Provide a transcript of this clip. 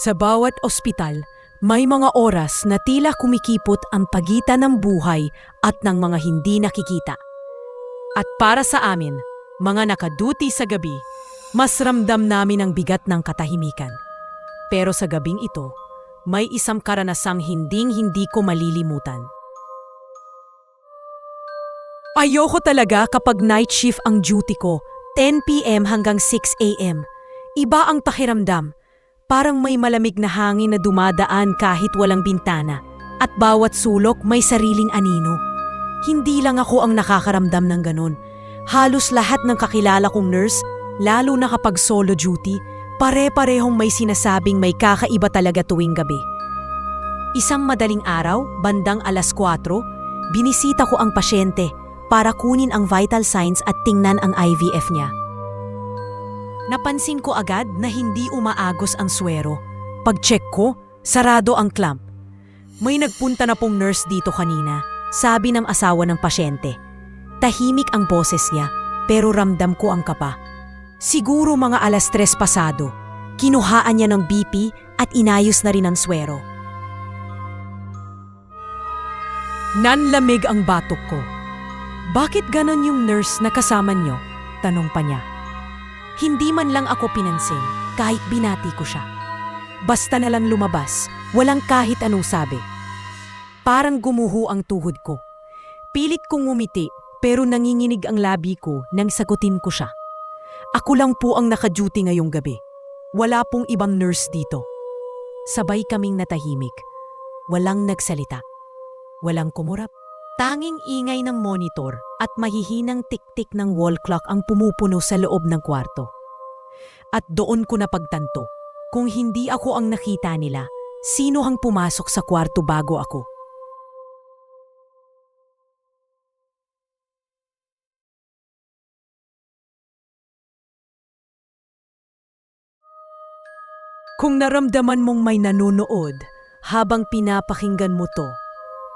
Sa bawat ospital, may mga oras na tila kumikipot ang pagitan ng buhay at ng mga hindi nakikita. At para sa amin, mga nakaduty sa gabi, mas ramdam namin ang bigat ng katahimikan. Pero sa gabing ito, may isang karanasang hinding-hindi ko malilimutan. Ayoko talaga kapag night shift ang duty ko, 10pm hanggang 6am. Iba ang pakiramdam. Parang may malamig na hangin na dumadaan kahit walang bintana. At bawat sulok may sariling anino. Hindi lang ako ang nakakaramdam ng ganun. Halos lahat ng kakilala kong nurse, lalo na kapag solo duty, pare-parehong may sinasabing may kakaiba talaga tuwing gabi. Isang madaling araw, bandang alas 4, binisita ko ang pasyente para kunin ang vital signs at tingnan ang IVF niya. Napansin ko agad na hindi umaagos ang swero. Pag-check ko, sarado ang clamp. May nagpunta na pong nurse dito kanina, sabi ng asawa ng pasyente. Tahimik ang boses niya, pero ramdam ko ang kapa. Siguro mga alas tres pasado, kinuhaan niya ng BP at inayos na rin ang swero. Nanlamig ang batok ko. Bakit ganon yung nurse na kasama niyo? Tanong pa niya. Hindi man lang ako pinansin kahit binati ko siya. Basta na lang lumabas, walang kahit anong sabi. Parang gumuho ang tuhod ko. Pilit kong ngumiti pero nanginginig ang labi ko nang sagutin ko siya. Ako lang po ang naka-duty ngayong gabi. Wala pong ibang nurse dito. Sabay kaming natahimik. Walang nagsalita. Walang kumurap. Tanging ingay ng monitor at mahihinang tik-tik ng wall clock ang pumupuno sa loob ng kwarto. At doon ko napagtanto, kung hindi ako ang nakita nila, sino ang pumasok sa kwarto bago ako? Kung naramdaman mong may nanonood habang pinapakinggan mo to,